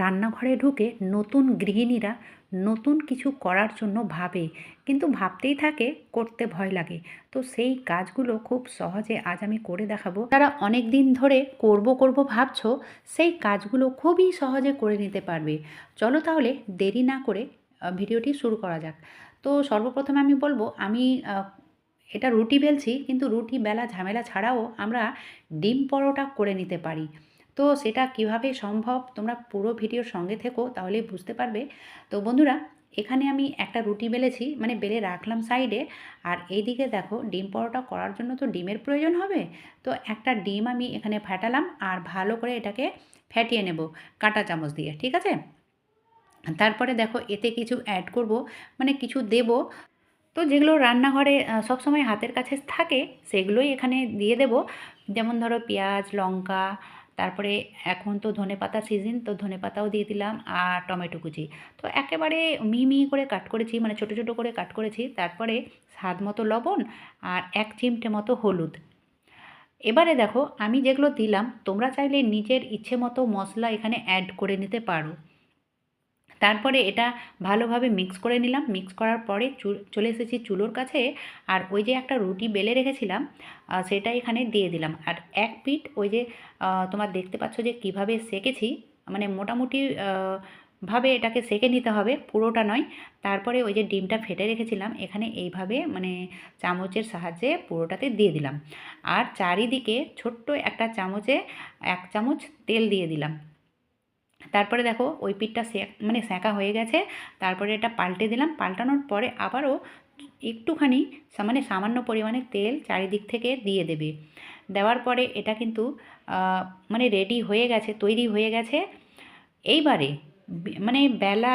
রান্নাঘরে ঢুকে নতুন গৃহিণীরা নতুন কিছু করার জন্য ভাবে, কিন্তু ভাবতেই থাকে করতে ভয় লাগে। তো সেই কাজগুলো খুব সহজে আজ আমি করে দেখাবো। যারা অনেক দিন ধরে করব করব ভাবছ, সেই কাজগুলো খুবই সহজে করে নিতে পারবে। চলো তাহলে দেরি না করে ভিডিওটি শুরু করা যাক। তো সর্বপ্রথমে আমি বলব, আমি এটা রুটি বেলছি, কিন্তু রুটি বেলা ঝামেলা ছাড়াও আমরা ডিম পরোটা করে নিতে পারি। তো সেটা কীভাবে সম্ভব? তোমরা পুরো ভিডিওর সঙ্গে থেকো তাহলে বুঝতে পারবে। তো বন্ধুরা, এখানে আমি একটা রুটি বেলেছি মানে বেলে রাখলাম সাইডে। আর এইদিকে দেখো, ডিম পরোটা করার জন্য তো ডিমের প্রয়োজন হবে। তো একটা ডিম আমি এখানে ফাটালাম, আর ভালো করে এটাকে ফ্যাটিয়ে নেব কাঁটা চামচ দিয়ে, ঠিক আছে? তারপরে দেখো, এতে কিছু অ্যাড করব মানে কিছু দেব। তো যেগুলো রান্নাঘরে সবসময় হাতের কাছে থাকে, সেগুলোই এখানে দিয়ে দেব। যেমন ধরো পেঁয়াজ, লঙ্কা তারপরে এখন তো ধনে পাতা সিজন তো ধনে পাতাও দিয়ে দিলাম আর টমেটো কুচি। তো একেবারে মিহি করে কাট করেছি মানে ছোট ছোট করে কাট করেছি। তারপরে স্বাদ মতো লবণ আর এক চিমটে মতো হলুদ। এবারে দেখো, আমি যেগুলো দিলাম, তোমরা চাইলে নিজের ইচ্ছে মতো মশলা এখানে অ্যাড করে নিতে পারো। তারপরে এটা ভালোভাবে মিক্স করে নিলাম। মিক্স করার পরে চলে এসেছি চুলোর কাছে। আর ওই যে একটা রুটি বেলে রেখেছিলাম সেটা এখানে দিয়ে দিলাম। আর এক পিঠ ওই যে তোমার দেখতে পাচ্ছ যে কীভাবে সেকেছি মানে মোটামুটি ভাবে এটাকে সেকে নিতে হবে, পুরোটা নয়। তারপরে ওই যে ডিমটা ফেটে রেখেছিলাম, এখানে এইভাবে মানে চামচের সাহায্যে পুরোটাতে দিয়ে দিলাম। আর চারিদিকে ছোট্ট একটা চামচে এক চামচ তেল দিয়ে দিলাম। তারপরে দেখো ওই পিঠটা মানে সেঁকা হয়ে গেছে। তারপরে এটা পাল্টে দিলাম। পাল্টানোর পরে আবারও একটুখানি মানে সামান্য পরিমাণে তেল চারিদিক থেকে দিয়ে দেবে। দেওয়ার পরে এটা কিন্তু মানে রেডি হয়ে গেছে, তৈরি হয়ে গেছে। এইবারে মানে বেলা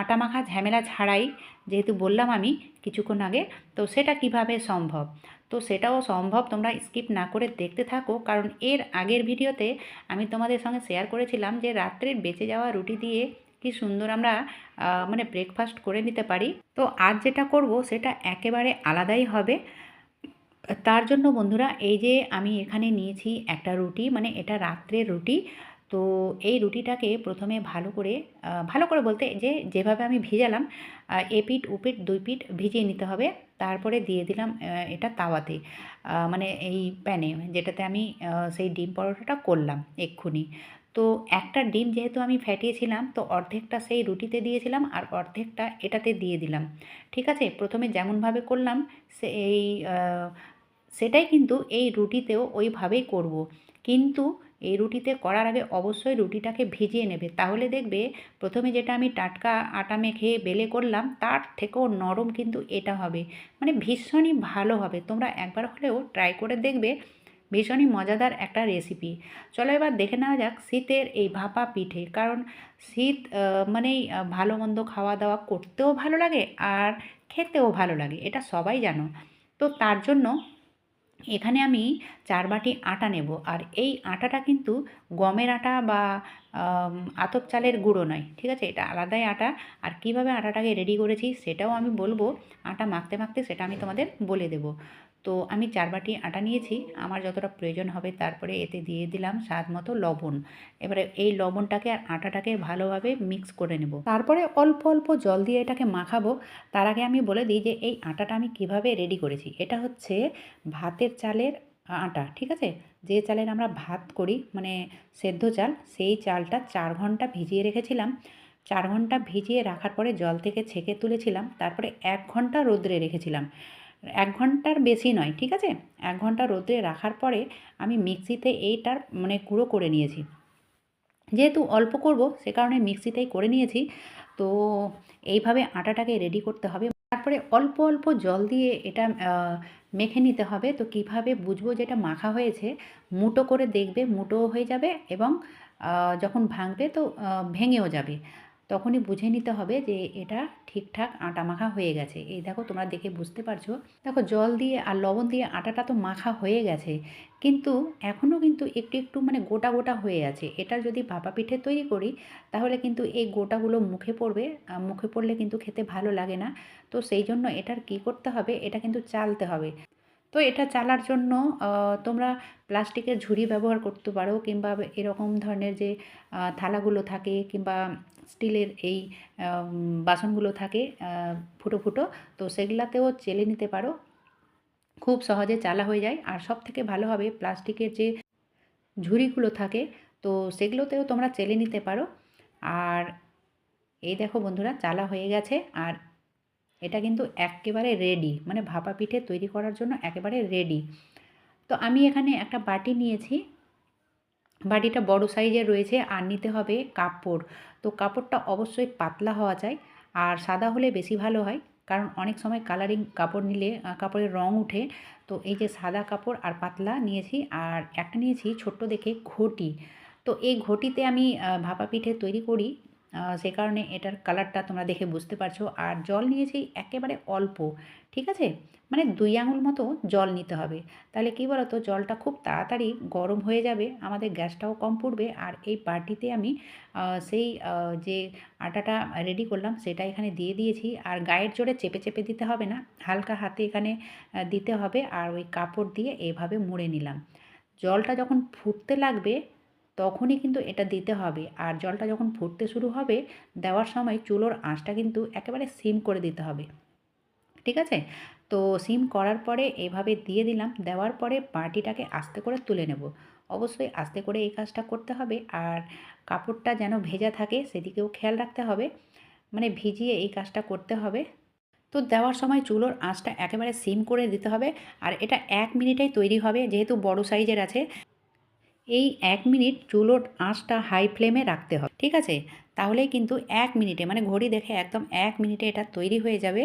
আটা মাখা ঝামেলা ছাড়াই যেহেতু বললাম আমি কিছুক্ষণ আগে, তো সেটা কীভাবে সম্ভব? তো সেটাও সম্ভব, তোমরা স্কিপ না করে দেখতে থাকো। কারণ এর আগের ভিডিওতে আমি তোমাদের সঙ্গে শেয়ার করেছিলাম যে রাত্রের বেঁচে যাওয়া রুটি দিয়ে কি সুন্দর আমরা মানে ব্রেকফাস্ট করে নিতে পারি। তো আজ যেটা করব সেটা একেবারে আলাদাই হবে। তার জন্য বন্ধুরা, এই যে আমি এখানে নিয়েছি একটা রুটি মানে এটা রাত্রের রুটি। তো এই রুটিটাকে প্রথমে ভালো করে ভালো করে বলতে যে যেভাবে আমি ভিজালাম আহ, এ পিঠ ও পিঠ দুই পিঠ ভিজিয়ে নিতে হবে। তারপরে দিয়ে দিলাম এটা তাওয়াতে মানে এই প্যানে যেটাতে আমি সেই ডিম পরোটাটা করলাম এক্ষুনি। তো একটা ডিম যেহেতু আমি ফ্যাটিয়েছিলাম তো অর্ধেকটা সেই রুটিতে দিয়েছিলাম আর অর্ধেকটা এটাতে দিয়ে দিলাম। ঠিক আছে? প্রথমে যেমনভাবে করলাম সে এই সেটাই কিন্তু এই রুটিতেও ওইভাবেই করব। কিন্তু এই রুটিতে করার আগে অবশ্যই রুটিটাকে ভিজিয়ে নেবে। তাহলে দেখবে প্রথমে যেটা আমি টাটকা আটা মেখে বেলে করলাম, তার থেকেও নরম কিন্তু এটা হবে। মানে ভীষণই ভালো হবে। তোমরা একবার হলেও ট্রাই করে দেখবে, ভীষণই মজাদার একটা রেসিপি চলো এবার দেখে নেওয়া যাক শীতের এই ভাপা পিঠে। কারণ শীত মানেই ভালো মন্দ খাওয়া দাওয়া করতেও ভালো লাগে আর খেতেও ভালো লাগে, এটা সবাই জানো। তো তার জন্য এখানে আমি চার বাটি আটা নেব। আর এই আটাটা কিন্তু গমের আটা বা আতপ চালের গুঁড়ো নয়, ঠিক আছে? এটা আলাদাই আটা। আর কীভাবে আটাটাকে রেডি করেছি সেটাও আমি বলব। আটা মাখতে মাখতে সেটা আমি তোমাদের বলে দেব। তো আমি চার বাটি আটা নিয়েছি। আমার যতটা প্রয়োজন হবে তারপরে এতে দিয়ে দিলাম স্বাদ মতো লবণ। এবারে এই লবণটাকে আর আটাটাকে ভালোভাবে মিক্স করে নেব। তারপরে অল্প অল্প জল দিয়ে এটাকে মাখাবো। তার আগে আমি বলে দিই যে এই আটাটা আমি কীভাবে রেডি করেছি। এটা হচ্ছে ভাতের চালের আটা, ঠিক আছে? যে চালের আমরা ভাত করি মানে সেদ্ধ চাল, সেই চালটা চার ঘণ্টা ভিজিয়ে রেখেছিলাম। চার ঘণ্টা ভিজিয়ে রাখার পরে জল থেকে ছেঁকে তুলেছিলাম, তারপরে এক ঘণ্টা রোদ্রে রেখেছিলাম। এক ঘণ্টার বেশি নয়, ঠিক আছে? এক ঘণ্টা রোদ্রে রাখার পরে আমি মিক্সিতে এইটার মানে গুঁড়ো করে নিয়েছি। যেহেতু অল্প করব, সে কারণে মিক্সিতেই করে নিয়েছি। তো এইভাবে আটাটাকে রেডি করতে হবে। তারপরে অল্প অল্প জল দিয়ে এটা মেখে নিতে হবে। তো কীভাবে বুঝব যেটা মাখা হয়েছে? মুটো করে দেখবে মুটোও হয়ে যাবে এবং যখন ভাঙবে তো ভেঙেও যাবে। তখনই বুঝে নিতে হবে যে এটা ঠিকঠাক আটা মাখা হয়ে গেছে। এই দেখো তোমরা দেখে বুঝতে পারছ। দেখো জল দিয়ে আর লবণ দিয়ে আটাটা তো মাখা হয়ে গেছে। কিন্তু এখনও কিন্তু একটু একটু মানে গোটা গোটা হয়ে আছে। এটা যদি ভাপা পিঠে তৈরি করি, তাহলে কিন্তু এই গোটাগুলো মুখে পড়বে। মুখে পড়লে কিন্তু খেতে ভালো লাগে না। তো সেই জন্য এটার কি করতে হবে? এটা কিন্তু চালতে হবে। তো এটা চালার জন্য তোমরা প্লাস্টিকের ঝুড়ি ব্যবহার করতে পারো কিংবা এরকম ধরনের যে থালাগুলো থাকে কিংবা স্টিলের এই বাসনগুলো থাকে ফুটো ফুটো, তো সেগুলাতেও চেলে নিতে পারো। খুব সহজে চালা হয়ে যায়। আর সব থেকে ভালো হবে প্লাস্টিকের যে ঝুড়িগুলো থাকে, তো সেগুলোতেও তোমরা চেলে নিতে পারো। আর এই দেখো বন্ধুরা, চালা হয়ে গেছে। আর এটা কিন্তু একেবারে রেডি মানে ভাপা পিঠে তৈরি করার জন্য একেবারে রেডি তো আমি এখানে একটা বাটি নিয়েছি। বাটিটা বড় সাইজের রয়েছে আর নিতে হবে কাপড়। তো কাপড়টা অবশ্যই পাতলা হওয়া চাই, আর সাদা হলে বেশি ভালো হয়, কারণ অনেক সময় কালারিং কাপড় নিলে কাপড়ের রং উঠে। তো এই যে সাদা কাপড় আর পাতলা নিয়েছি, আর একটা নিয়েছি ছোট্ট দেখে ঘটি। তো এই ঘটিতে আমি ভাপা পিঠে তৈরি করি। সে কারণে এটার কালারটা তোমরা দেখে বুঝতে পারছ। আর জল নিয়েছি একেবারে অল্প, ঠিক আছে? মানে দুই আঙুল মতো জল নিতে হবে। তাহলে কী বলো তো জলটা খুব তাড়াতাড়ি গরম হয়ে যাবে, আমাদের গ্যাসটাও কম পড়বে। আর এই বাটিতে আমি সেই যে আটাটা রেডি করলাম, সেটা এখানে দিয়ে দিয়েছি। আর গায়ের জোরে চেপে চেপে দিতে হবে না, হালকা হাতে এখানে দিতে হবে। আর ওই কাপড় দিয়ে এভাবে মুড়ে নিলাম। জলটা যখন ফুটতে লাগবে তখনই কিন্তু এটা দিতে হবে। আর জলটা যখন ফুটতে শুরু হবে, দেওয়ার সময় চুলোর আঁচটা কিন্তু একেবারে সিম করে দিতে হবে। ঠিক আছে? তো সিম করার পরে এভাবে দিয়ে দিলাম। দেওয়ার পরে বাটিটাকে আস্তে করে তুলে নেব। অবশ্যই আস্তে করে এই কাজটা করতে হবে। আর কাপড়টা যেন ভেজা থাকে, সেদিকেও খেয়াল রাখতে হবে। মানে ভিজিয়ে এই কাজটা করতে হবে। তো দেওয়ার সময় চুলোর আঁচটা একেবারে সিম করে দিতে হবে। আর এটা এক মিনিটেই তৈরি হবে, যেহেতু বড় সাইজের আছে। এই এক মিনিট চুলোর আঁচটা হাই ফ্লেমে রাখতে হবে, ঠিক আছে? তাহলেই কিন্তু এক মিনিটে মানে ঘড়ি দেখে একদম এক মিনিটে এটা তৈরি হয়ে যাবে।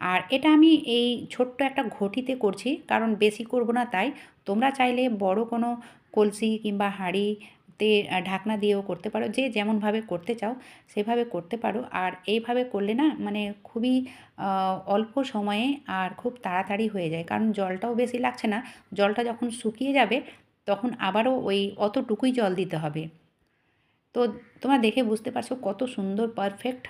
আর এটা আমি এই ছোট্ট একটা ঘটিতে করছি, কারণ বেশি করব না তাই। তোমরা চাইলে বড় কোনো কলসি কিংবা হাঁড়িতে ঢাকনা দিয়েও করতে পারো, যে যেমনভাবে করতে চাও, সেভাবে করতে পারো। আর এইভাবে করলে না মানে খুবই অল্প সময়ে আর খুব তাড়াতাড়ি হয়ে যায়, কারণ জলটাও বেশি লাগছে না। জলটা যখন শুকিয়ে যাবে তখন আবারও ওই অতটুকুই জল দিতে হবে। তো তোমরা দেখে বুঝতে পারছ কত সুন্দর পারফেক্ট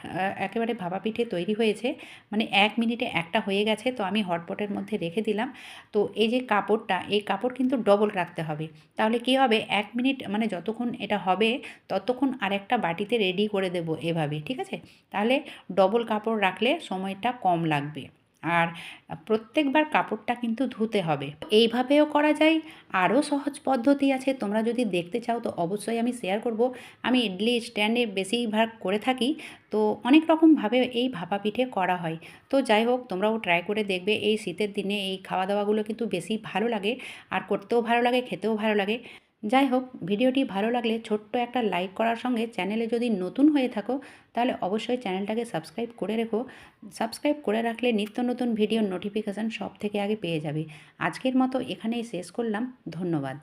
একেবারে ভাপা পিঠে তৈরি হয়েছে। মানে এক মিনিটে একটা হয়ে গেছে, তো আমি হটপটের মধ্যে রেখে দিলাম। তো এই যে কাপড়টা, এই কাপড় কিন্তু ডবল রাখতে হবে। তাহলে কী হবে? এক মিনিট মানে যতক্ষণ এটা হবে, ততক্ষণ আরেকটা বাটিতে রেডি করে দেব এভাবে, ঠিক আছে? তাহলে ডবল কাপড় রাখলে সময়টা কম লাগবে। আর প্রত্যেকবার কাপড়টা কিন্তু ধুতে হবে। এইভাবেও করা যায়। আরও সহজ পদ্ধতি আছে। তোমরা যদি দেখতে চাও তো অবশ্যই আমি শেয়ার করব। আমি ইডলি স্ট্যান্ডে বেশিরভাগ করে থাকি। তো অনেক রকমভাবে এই ভাপা পিঠে করা হয়। তো যাই হোক, তোমরাও ট্রাই করে দেখবে। এই শীতের দিনে এই খাওয়া দাওয়াগুলো কিন্তু বেশি ভালো লাগে। আর করতেও ভালো লাগে, খেতেও ভালো লাগে। যাই হোক ভিডিওটি ভালো লাগলে ছোট্ট একটা লাইক করার সঙ্গে চ্যানেলে যদি নতুন হয়ে থাকো, তাহলে অবশ্যই চ্যানেলটাকে সাবস্ক্রাইব করে রেখো। সাবস্ক্রাইব করে রাখলে নিত্য নতুন ভিডিওর নোটিফিকেশান সব থেকে আগে পেয়ে যাবে। আজকের মতো এখানেই শেষ করলাম। ধন্যবাদ।